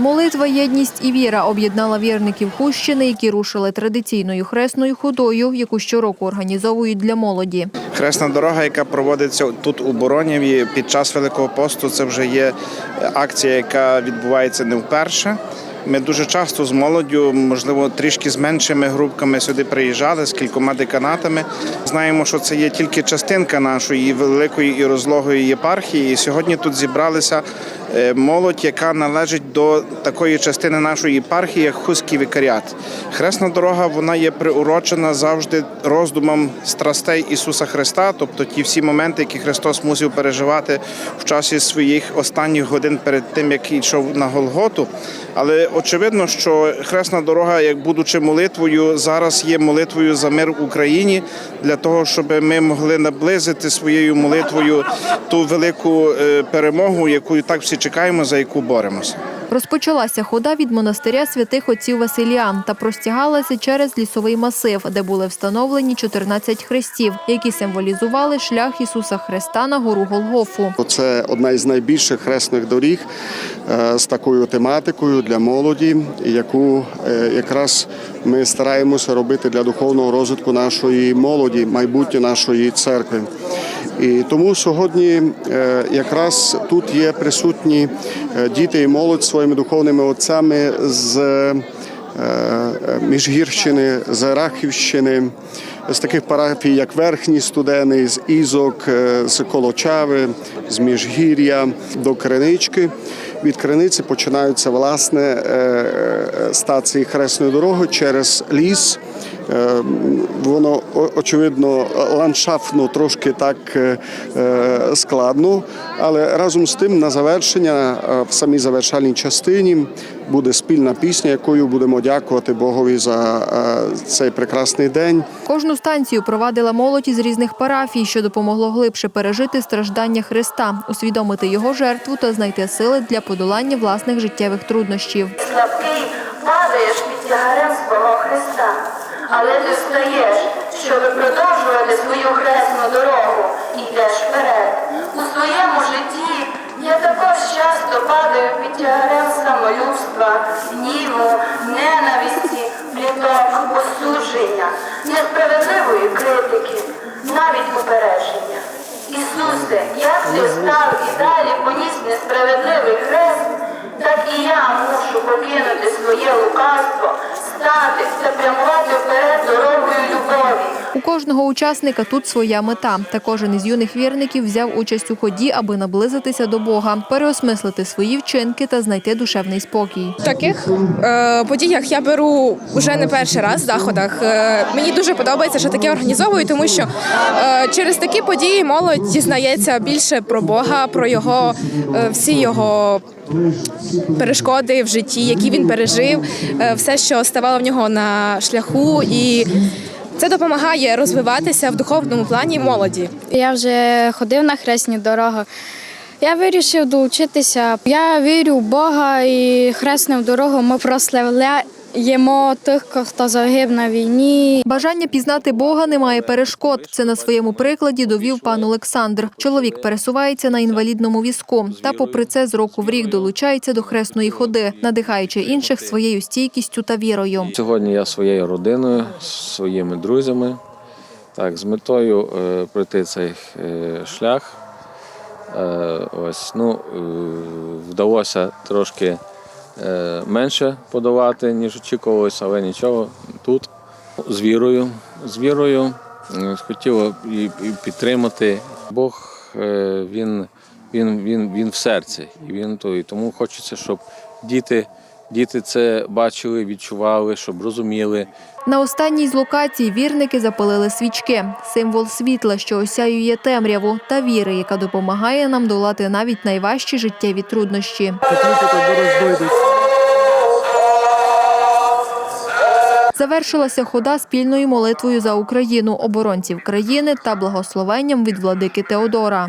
Молитва, єдність і віра об'єднала вірників Хущини, які рушили традиційною хресною ходою, яку щороку організовують для молоді. Хресна дорога, яка проводиться тут у Боронєві під час Великого посту, це вже є акція, яка відбувається не вперше. Ми дуже часто з молоддю, можливо, трішки з меншими групками сюди приїжджали з кількома деканатами. Знаємо, що це є тільки частинка нашої великої і розлогої єпархії. І сьогодні тут зібралися молодь, яка належить до такої частини нашої єпархії, як Хуський вікаріат. Хресна дорога вона є приурочена завжди роздумам страстей Ісуса Христа, тобто ті всі моменти, які Христос мусив переживати в часі своїх останніх годин перед тим, як йшов на Голготу. Але очевидно, що хресна дорога, як будучи молитвою, зараз є молитвою за мир в Україні для того, щоб ми могли наблизити своєю молитвою ту велику е, перемогу, яку так всі чекаємо, за яку боремося. Розпочалася хода від монастиря святих отців Василіан та простягалася через лісовий масив, де були встановлені 14 хрестів, які символізували шлях Ісуса Христа на гору Голгофу. Це одна із найбільших хресних доріг е, з такою тематикою для молоді, яку е, якраз ми стараємося робити для духовного розвитку нашої молоді, майбутнє нашої церкви. І тому сьогодні е, якраз тут є присутні е, діти і молодь своїми духовними отцями з е, Міжгірщини, з Рахівщини, з таких парафій, як Верхні Студени, з Ізок, з Колочави, з Міжгір'я до Кринички. Від Криниці починаються власне стації хресної дороги через ліс. Е, Воно очевидно ландшафтно трошки так е, е, складно, але разом з тим на завершення в самій завершальній частині буде спільна пісня, якою будемо дякувати Богові за цей прекрасний день. Кожну станцію провадила молодь із різних парафій, що допомогло глибше пережити страждання Христа, усвідомити його жертву та знайти сили для подолання власних життєвих труднощів. слабкий, падаєш під тягарем свого Христа, але ти встаєш, щоб продовжувати свою хресну дорогу і йдеш вперед. У своєму житті я також часто падаю самолюбства, гніву, ненависті, пліток, осудження, несправедливої критики, навіть упередження. Ісусе, як ти став і далі поніс несправедливий хрест, так і я мушу покинути своє лукавство, стати та прямувати вперед. У кожного учасника тут своя мета. Та кожен із юних вірників взяв участь у ході, аби наблизитися до Бога, переосмислити свої вчинки та знайти душевний спокій. В таких е, подіях я беру вже не перший раз в заходах. Е, мені дуже подобається, що таке організовують, тому що е, через такі події молодь дізнається більше про Бога, про його е, всі його. Перешкоди в житті, які він пережив, е, все, що ставало в нього на шляху, і це допомагає розвиватися в духовному плані молоді. Я вже ходив на хресні дороги. Я вирішив долучитися. Я вірю в Бога і хресним дорогу ми прославляємо тих, хто загиб на війні. Бажання пізнати Бога немає перешкод. Це на своєму прикладі довів пан Олександр. Чоловік пересувається на інвалідному візку. Та, попри це, з року в рік долучається до хресної ходи, надихаючи інших своєю стійкістю та вірою. Сьогодні я своєю родиною, своїми друзями, так, з метою е, пройти цей е, шлях. Е, ось, ну, е, вдалося трошки менше подавати, ніж очікувалося, але нічого тут. З вірою, з вірою хотів хотіло і, підтримати. Бог е, він, він, він, він в серці. І він то, тому хочеться, щоб діти, діти це бачили, відчували, щоб розуміли. На останній з локацій вірники запалили свічки – символ світла, що осяює темряву, та віри, яка допомагає нам долати навіть найважчі життєві труднощі. Завершилася хода спільною молитвою за Україну, оборонців країни та благословенням від владики Теодора.